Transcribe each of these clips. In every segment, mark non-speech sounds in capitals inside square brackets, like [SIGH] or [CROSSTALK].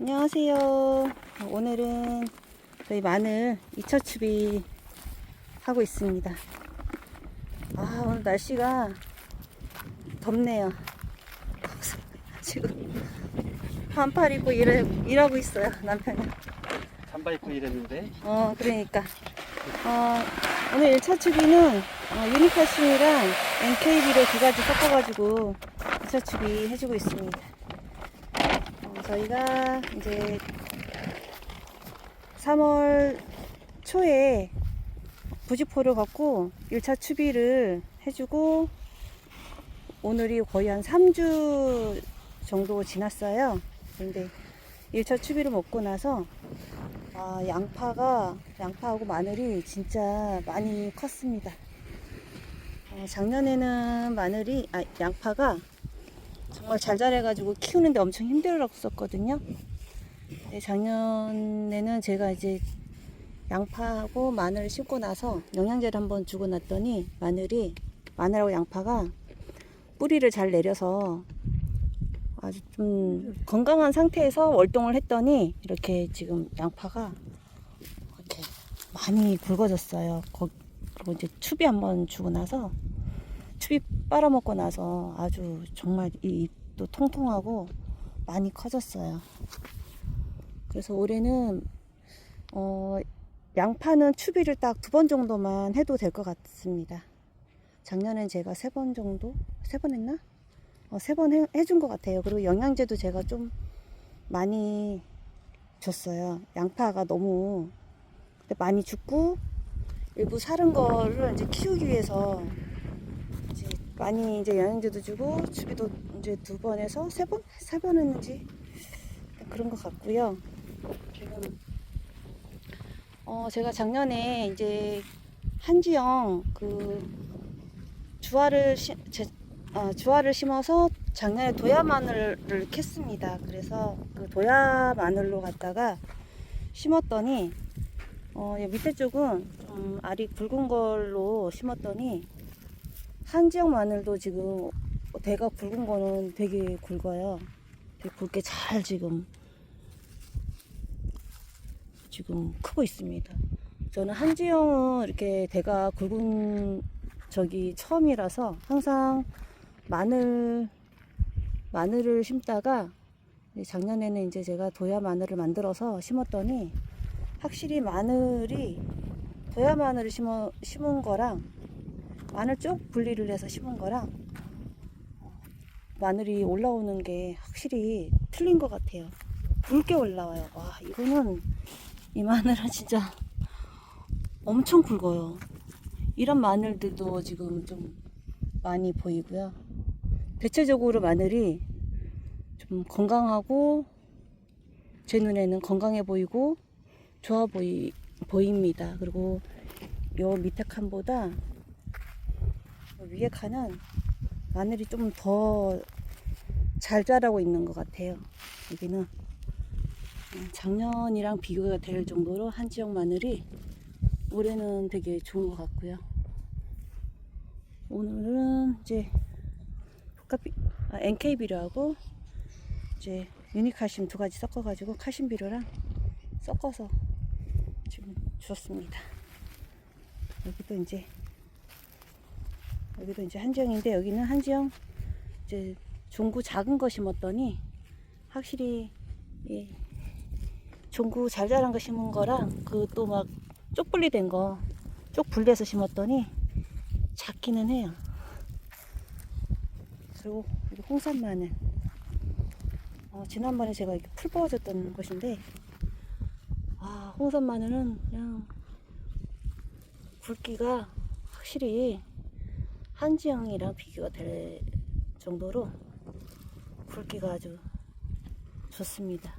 안녕하세요. 오늘은 저희 마늘 2차 추비 하고 있습니다. 아, 오늘 날씨가 덥네요. [LAUGHS] 지금 반팔 입고 일해, 일하고 있어요, 남편이. 잠바 입고 일했는데 어, 그러니까. 어, 오늘 1차 추비는 어, 유니카싱이랑 NKB를 두 가지 섞어가지고 2차 추비 해주고 있습니다. 어, 저희가 이제 3월 초에 부지포를 갖고 1차 추비를 해주고 오늘이 거의 한 3주 정도 지났어요. 근데 1차 추비를 먹고 나서 아, 양파가 양파하고 마늘이 진짜 많이 컸습니다. 어, 작년에는 마늘이 아, 양파가 정말 잘 자라가지고 키우는데 엄청 힘들었었거든요. 네, 작년에는 제가 이제 양파하고 마늘을 심고 나서 영양제를 한번 주고 났더니 마늘이 마늘하고 양파가 뿌리를 잘 내려서 아주 좀 건강한 상태에서 월동을 했더니 이렇게 지금 양파가 이렇게 많이 굵어졌어요. 거- 그리고 이제 추비 한번 주고 나서 추비 빨아먹고 나서 아주 정말 이 잎도 통통하고 많이 커졌어요. 그래서 올해는 어, 양파는 추비를 딱 두 번 정도만 해도 될 것 같습니다. 작년엔 제가 세 번 정도? 세 번 했나? 어, 세번 해준 것 같아요. 그리고 영양제도 제가 좀 많이 줬어요. 양파가 너무 많이 죽고 일부 사른 거를 이제 키우기 위해서 많이 이제 영양제도 주고 추비도 이제 두번 해서 세 번? 세 번 했는지 그런 것 같고요. 어 제가 작년에 이제 한지영 그 주화를 시, 제, 어, 주화를 심어서 작년에 도야 마늘을 캤습니다. 그래서 그 도야 마늘로 갖다가 심었더니 어, 이 밑에 쪽은 좀 알이 굵은 걸로 심었더니 한 지역 마늘도 지금 대가 굵은 거는 되게 굵어요. 되게 굵게 잘 지금 지금 크고 있습니다. 저는 한지영은 이렇게 대가 굵은 적이 처음이라서 항상 마늘 마늘을 심다가 작년에는 이제 제가 도야 마늘을 만들어서 심었더니 확실히 마늘이 도야 마늘을 심어, 심은 거랑 마늘 쪽 분리를 해서 심은 거랑 마늘이 올라오는 게 확실히 틀린 것 같아요. 굵게 올라와요. 와 이거는 이 마늘은 진짜 엄청 굵어요. 이런 마늘들도 지금 좀 많이 보이고요. 대체적으로 마늘이 좀 건강하고 제 눈에는 건강해 보이고 좋아 보이, 보입니다. 그리고 요 밑에 칸보다 위에 칸은 마늘이 좀 더 잘 자라고 있는 것 같아요. 여기는 작년이랑 비교가 될 정도로 한 지역 마늘이 올해는 되게 좋은 것 같고요. 오늘은 이제 카피, 아, NK 비료하고 이제 유니카심 두 가지 섞어가지고 카심 비료랑 섞어서 지금 주었습니다. 여기도 이제 여기도 이제 한지영인데 여기는 한지영 이제 종구 작은 거 심었더니 확실히 예, 종구 잘 자란 거 심은 거랑 그 또 막 쪽분리 된 거 쪽 분리해서 심었더니 작기는 해요. 그리고 여기 홍산 마늘. 어, 지난번에 제가 이렇게 풀 뽑아줬던 것인데, 아, 홍산 마늘은 그냥 굵기가 확실히 한지영이랑 비교가 될 정도로 굵기가 아주 좋습니다.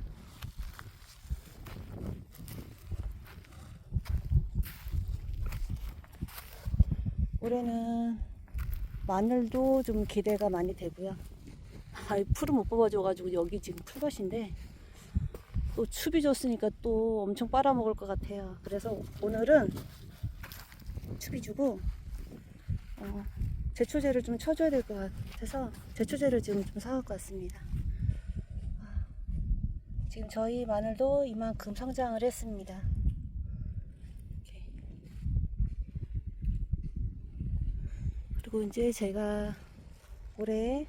올해는 마늘도 좀 기대가 많이 되고요. 아, 이 풀을 못 뽑아줘가지고 여기 지금 풀밭인데 또 추비 줬으니까 또 엄청 빨아먹을 것 같아요. 그래서 오늘은 추비 주고 어, 제초제를 좀 쳐줘야 될 것 같아서 제초제를 지금 좀 사갖고 왔습니다. 아, 지금 저희 마늘도 이만큼 성장을 했습니다. 그리고 이제 제가 올해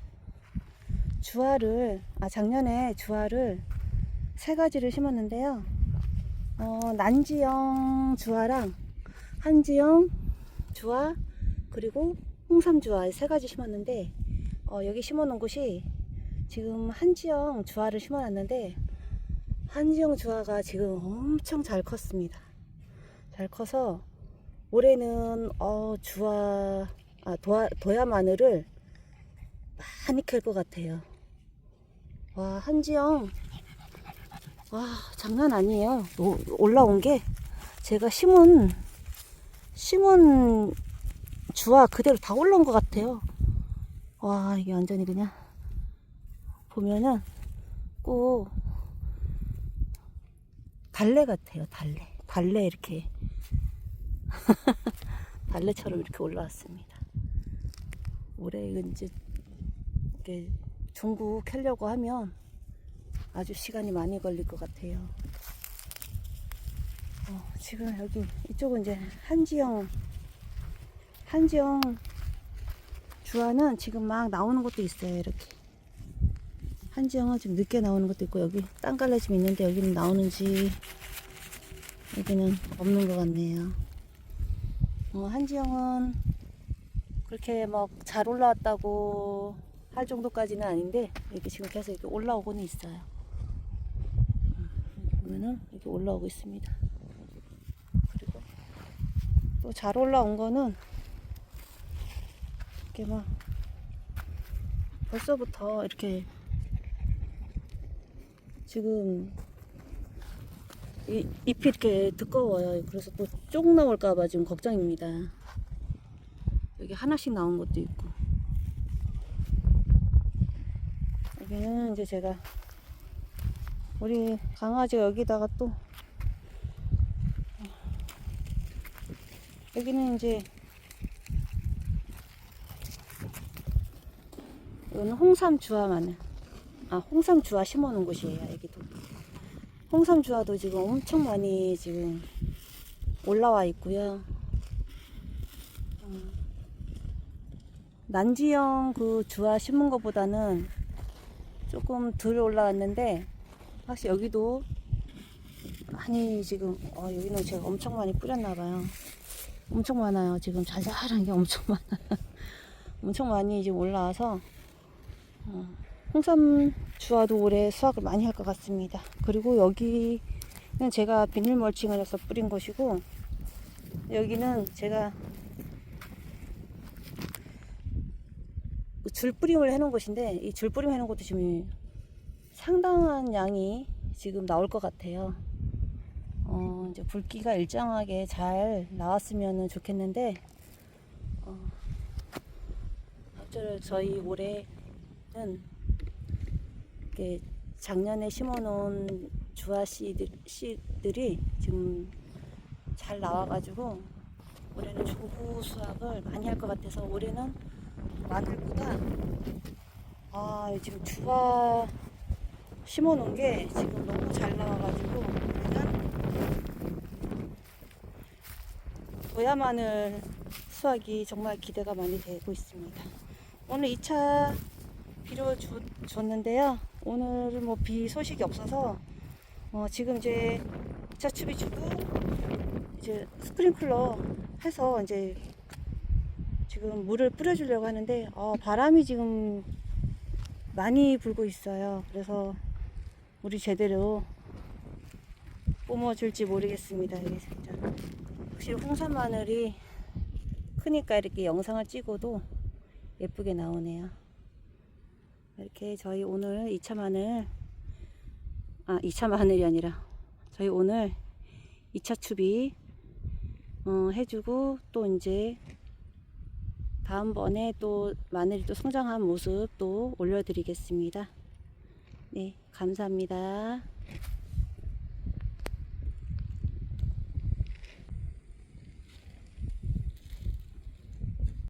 주화를 아 작년에 주화를 세 가지를 심었는데요. 어, 난지형 주화랑 한지형 주화 그리고 홍삼 주화 세 가지 심었는데 어, 여기 심어놓은 곳이 지금 한지형 주화를 심어놨는데 한지형 주화가 지금 엄청 잘 컸습니다. 잘 커서 올해는 어, 주화 아, 도야, 도야 마늘을 많이 캘 것 같아요. 와 한지영 와 장난 아니에요. 오- 올라온 게 제가 심은 심은 주화 그대로 다 올라온 것 같아요. 와 이게 완전히 그냥 보면은 꼭 달래 같아요. 달래 달래 이렇게 [LAUGHS] 달래처럼 이렇게 올라왔습니다. 올해 이제 이렇게 중국 캐려고 하면 아주 시간이 많이 걸릴 것 같아요. 어, 지금 여기 이쪽은 이제 한지영 한지영 주화는 지금 막 나오는 것도 있어요. 이렇게 한지영은 지금 늦게 나오는 것도 있고 여기 땅갈래 좀 있는데 여기는 나오는지 여기는 없는 것 같네요. 어, 한지영은 그렇게 막 잘 올라왔다고 할 정도까지는 아닌데 이렇게 지금 계속 이렇게 올라오고는 있어요. 음, 보면은 이렇게 올라오고 있습니다. 그리고 또 잘 올라온 거는 이렇게 막 벌써부터 이렇게 지금 이, 잎이 이렇게 두꺼워요. 그래서 또 쪽 나올까봐 지금 걱정입니다. 여기 하나씩 나온 것도 있고. 여기는 이제 제가 우리 강아지가 여기다가 또 여기는 이제 이거는 홍삼 주화 마늘 아 홍삼 주화 심어놓은 곳이에요 여기도 홍삼 주화도 지금 엄청 많이 지금 올라와 있고요 음, 난지형 그 주화 심은 것보다는 조금 덜 올라왔는데 확실히 여기도 많이 지금 어, 여기는 제가 엄청 많이 뿌렸나 봐요. 엄청 많아요. 지금 자잘한 게 엄청 많아요. [LAUGHS] 엄청 많이 지금 올라와서 어, 홍삼 주화도 올해 수확을 많이 할 것 같습니다. 그리고 여기는 제가 비닐 멀칭을 해서 뿌린 곳이고 여기는 제가 그줄 뿌림을 해놓은 곳인데 이 줄 뿌림 해놓은 것도 지금 상당한 양이 지금 나올 것 같아요. 어, 이제 붉기가 일정하게 잘 나왔으면 좋겠는데 어, 저희 올해 는 이렇게 작년에 심어놓은 주화 씨들, 씨들이 지금 잘 나와가지고 올해는 조구 수확을 많이 할 것 같아서 올해는 마늘보다 아 지금 주화 심어놓은 게 지금 너무 잘 나와가지고 일단 도야 마늘 수확이 정말 기대가 많이 되고 있습니다. 오늘 2차 비료 주, 줬는데요. 오늘은 뭐 비 소식이 없어서 어, 지금 이제 2차 추비 주고 이제 스프링클러 해서 이제 지금 물을 뿌려주려고 하는데 어, 바람이 지금 많이 불고 있어요. 그래서 물이 제대로 뿜어줄지 모르겠습니다. 확실히 홍산 마늘이 크니까 이렇게 영상을 찍어도 예쁘게 나오네요. 이렇게 저희 오늘 2차 마늘 아 2차 마늘이 아니라 저희 오늘 2차 추비 어, 해주고 또 이제 다음번에 또 마늘이 또 성장한 모습 또 올려드리겠습니다. 네, 감사합니다.